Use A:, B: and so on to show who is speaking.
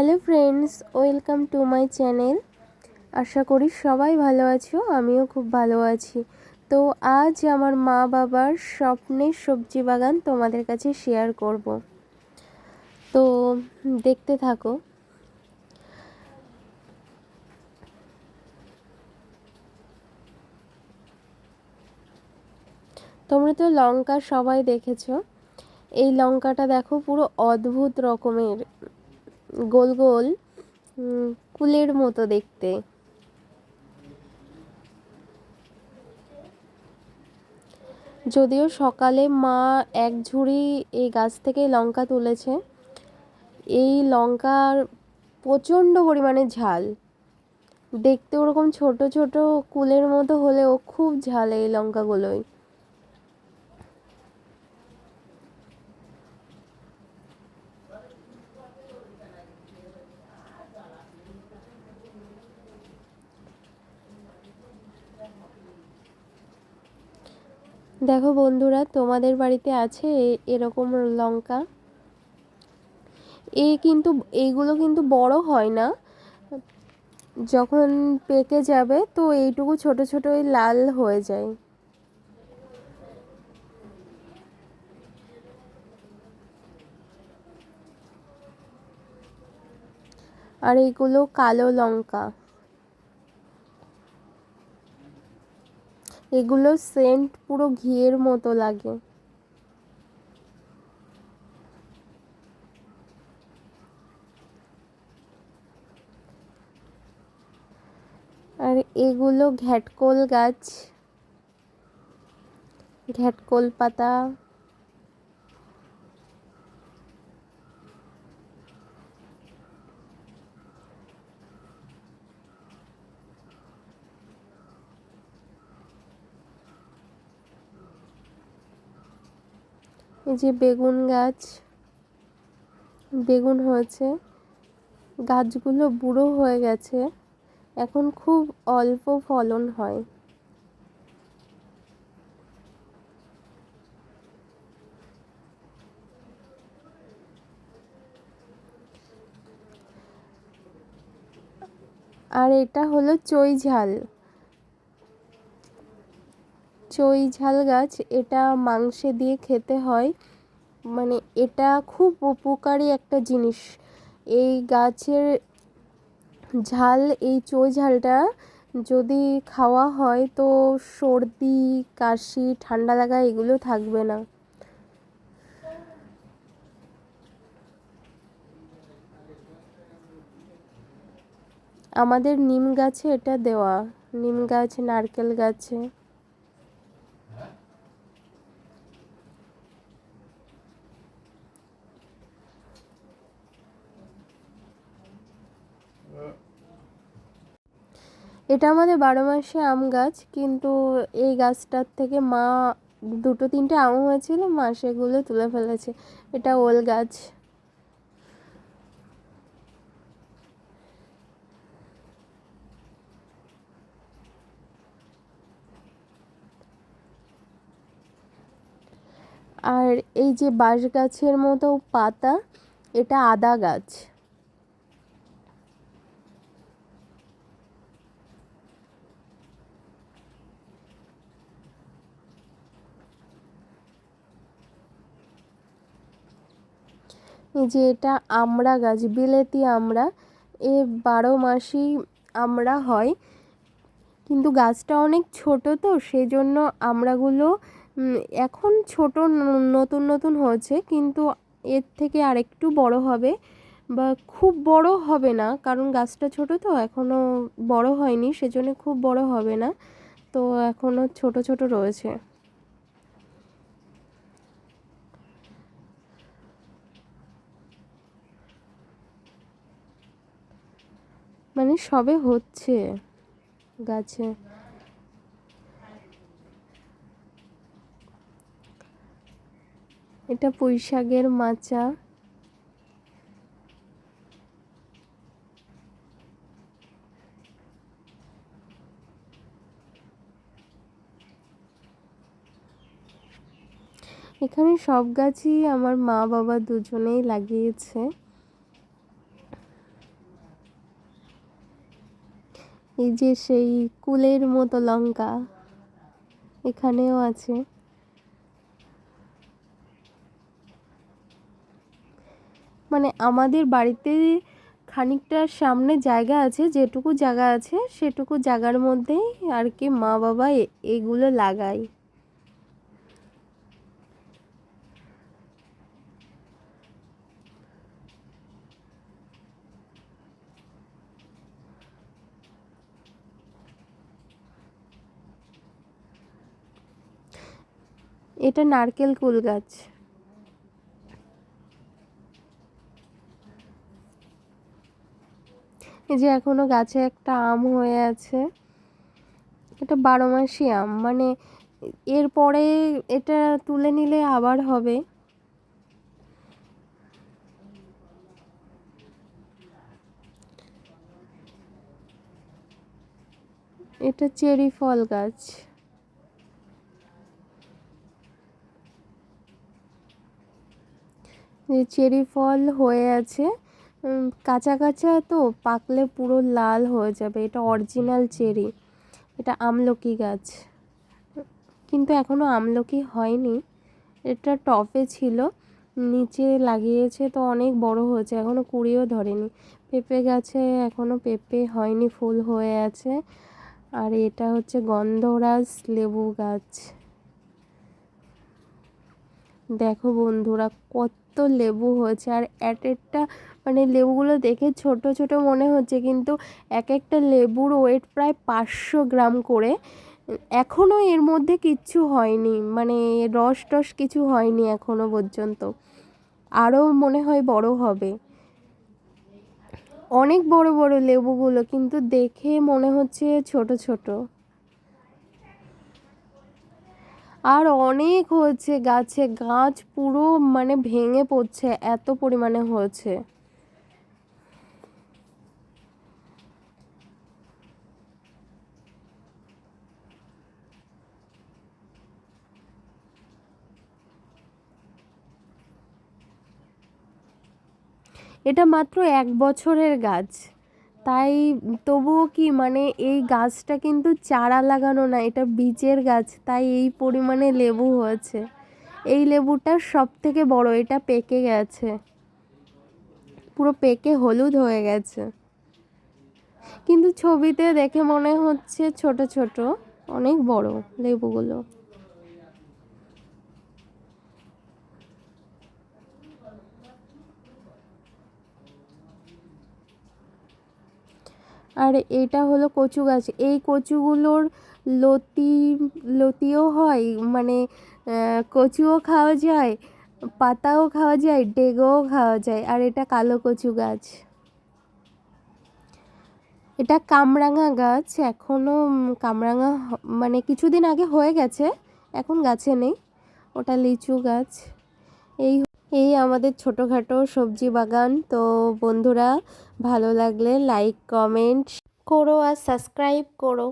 A: Hello friends, welcome to my channel. আশা করি সবাই ভালো আছো, আমিও খুব ভালো আছি। তো আজ আমার মা বাবার স্বপ্নের সবজি বাগান তোমাদের কাছে শেয়ার করব। তো দেখতে থাকো। তোমরা তো লঙ্কা সবাই দেখেছ। এই লঙ্কাটা দেখো পুরো অদ্ভুত রকমের। গোল গোল কুলের মতো দেখতে। যদিও সকালে মা এক ঝুড়ি এই গাছ থেকে লঙ্কা তুলেছে, এই লঙ্কার প্রচণ্ড পরিমাণে ঝাল। দেখতে ওরকম ছোট ছোট কুলের মতো হলেও খুব ঝাল এই লঙ্কাগুলোই। দেখো বন্ধুরা, তোমাদের বাড়িতে আছে এরকম লঙ্কা। এ কিন্তু এইগুলো কিন্তু বড় হয় না। যখন পেকে যাবে, তো এইটুকু ছোট ছোট লাল হয়ে যায়। আর এইগুলো কালো লঙ্কা। এগুলো সেন্ট পুরো ঘিয়ের মতো লাগে। আর এগুলো ঘ্যাটকোল গাছ ঘ্যাটকোল পাতা। এই যে বেগুন গাছ, বেগুন হয়েছে। গাছগুলো বুড়ো হয়ে গেছে। এখন খুব অল্প ফলন হয়। আর এটা হলো চই ঝাল চই ঝাল গাছ, এটা মাংসে দিয়ে খেতে হয়। মানে এটা খুব উপকারী একটা জিনিস। এই গাছের ঝাল, এই চই ঝালটা যদি খাওয়া হয় তো সর্দি, কাশি, ঠান্ডা লাগা এগুলো থাকবে না। আমাদের নিম গাছে এটা দেওয়া। নিম গাছ, নারকেল গাছে। এটা আমাদের বারো মাসে আম গাছ, কিন্তু এই গাছটার থেকে মা দুটো তিনটে আম হয়েছিল, মা সেগুলো তুলে ফেলেছে। এটা ওল গাছ। আর এই যে বাঁশ গাছের মতো পাতা, এটা আদা গাছ। যে এটা আমড়া গাছ, বিলেতি আমড়া এ বারো মাসই আমড়া হয়। কিন্তু গাছটা অনেক ছোট তো সেই জন্য আমড়াগুলো এখন ছোট, নতুন নতুন হয়েছে, কিন্তু এর থেকে আরেকটু বড় হবে বা খুব বড় হবে না, কারণ গাছটা ছোট তো এখনও বড় হয়নি, সেজন্য খুব বড় হবে না। তো এখনও ছোট ছোট রয়েছে। মানে সবে হচ্ছে গাছে। এটা পুঁইশাকের মাচা। এখানে সব গাছই আমার মা বাবা দুজনেই লাগিয়েছে। এই যে সেই কুলের মতো লঙ্কা, এখানেও আছে। মানে আমাদের বাড়িতে খানিকটা সামনে জায়গা আছে, যেটুকু জায়গা আছে, সেটুকু জায়গার মধ্যেই আর কি মা বাবা এগুলো লাগায়। এটা নারকেল কুল গাছ। এই যে এখনও গাছে একটা আম হয়ে আছে। এটা বারো মাসি আম মানে এরপরে এটা তুলে নিলে আবার হবে। এটা চেরি ফল গাছ যে চেরি ফল হয়ে আছে। কাঁচা কাঁচা তো পাকলে পুরো লাল হয়ে যাবে। এটা অরিজিনাল চেরি। এটা আমলকি গাছ। কিন্তু এখনও আমলকি হয়নি। এটা টপে ছিল। নিচে লাগিয়েছে তো অনেক বড় হয়েছে। এখনও কুড়িও ধরেনি। পেঁপে গাছে এখনও পেঁপে হয়নি, ফুল হয়ে আছে। আর এটা হচ্ছে গন্ধরাজ লেবু গাছ। দেখো বন্ধুরা, কত লেবু হয়েছে। আর এক একটা মানে লেবুগুলো দেখে ছোট ছোট মনে হচ্ছে, কিন্তু এক একটা লেবুর ওয়েট প্রায় পাঁচশো গ্রাম করে। এখনও এর মধ্যে কিচ্ছু হয়নি মানে রস টস কিছু হয়নি এখনও পর্যন্ত। আরও মনে হয় বড় হবে। অনেক বড় বড় লেবুগুলো, কিন্তু দেখে মনে হচ্ছে ছোট ছোট। আর অনেক হয়েছে, গাছে গাছ পুরো মানে ভেঙে পড়ছে, এত পরিমাণে হয়েছে। এটা মাত্র এক বছরের গাছ। তাই তবুও কি মানে এই গাছটা কিন্তু চারা লাগানো না, এটা বীজের গাছ, তাই এই পরিমাণে লেবু হয়েছে। এই লেবুটা সব থেকে বড়, এটা পেকে গেছে। পুরো পেকে হলুদ হয়ে গেছে। কিন্তু ছবিতে দেখে মনে হচ্ছে ছোট ছোট, অনেক বড় লেবুগুলো। আর এটা হলো কচু গাছ। এই কচুগুলোর লতি, লতিও হয় মানে কচুও খাওয়া যায়, পাতাও খাওয়া যায়, ডেগোও খাওয়া যায়, আর এটা কালো কচু গাছ। এটা কামরাঙা গাছ এখনও কামরাঙা মানে কিছুদিন আগে হয়ে গেছে, এখন গাছে নেই, ওটা লিচু গাছ। এই এই আমাদের ছোটোখাটো সবজি বাগান। তো বন্ধুরা, ভালো লাগলে লাইক কমেন্ট করো আর সাবস্ক্রাইব করো।